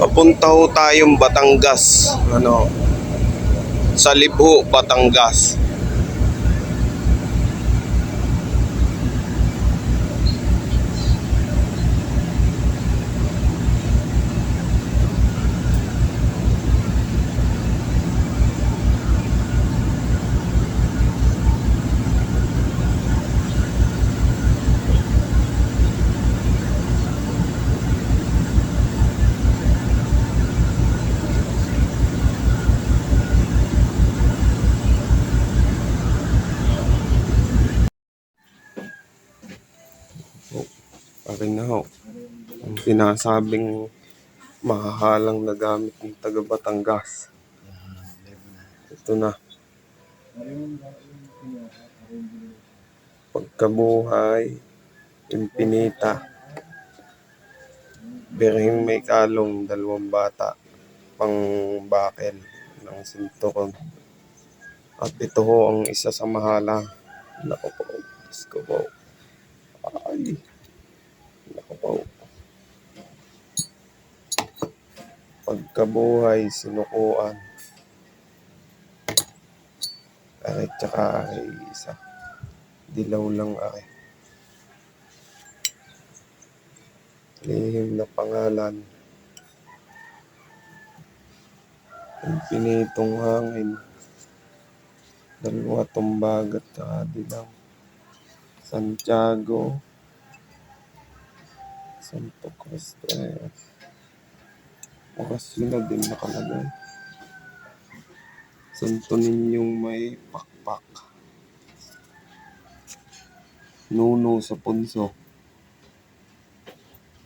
Papunta ho tayong Batangas. Ano? Sa Libho, Batangas. Akin na ho. Ang sinasabing mahahalang na gamit ng taga Batangas. Ito na. Pagkabuhay, impinita. Birhing may kalong, dalawang bata, pang bakel ng sinturon. At ito ho ang isa sa mahala. Naku po, Diyos ko po. Ay, naku po. Pagkabuhay, sinukuan. Aray, tsaka aray, isa. Dilaw lang aray. Lihim na pangalan. Ang pinitong hangin. Dalawa tumbag at saka dilaw. Santiago. Santo Cristo. Eh. Bukas yun na din nakalagay. Santo ninyong may pakpak. Nuno sa punso.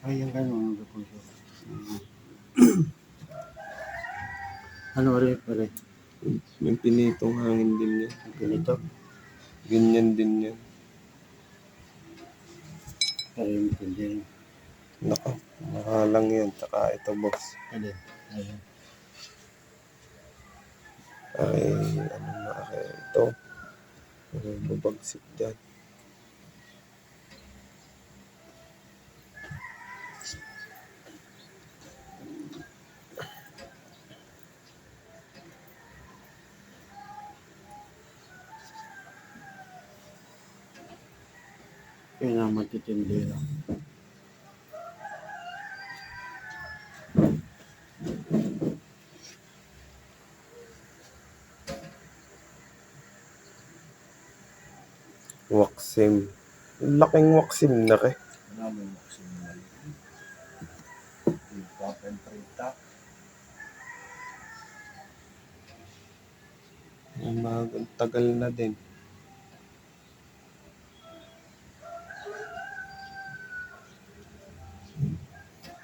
Ay, yung gano'n ang puso. ano rin pala? May pinitong hangin din yan. Ganito. Ganyan din yan. Para yung Naka, mahalang yan. Tsaka ito box. Alin? Ayun. Ay, ano na ay ito. Ano babagsik dyan. Yun ang matitindi lang. Waksim. Laking waksim na kay. Mo yung maksimal. Yung papentrita. Ang magang tagal na din.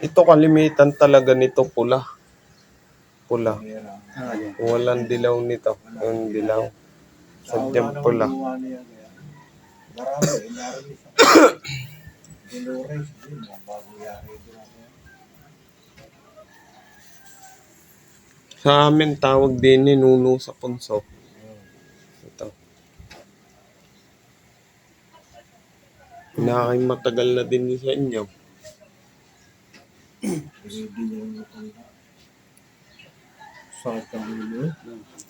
Ito kalimitan talaga nito pula. Pula. Ah. Walang dilaw nito. Yung dilaw. Sadyang pula. Marami, marami sa Dolores din, mga bago yari din. Sa amin tawag din ni Nuno sa punso. Ito. Pinakain matagal na din sa inyo. Hindi niya yung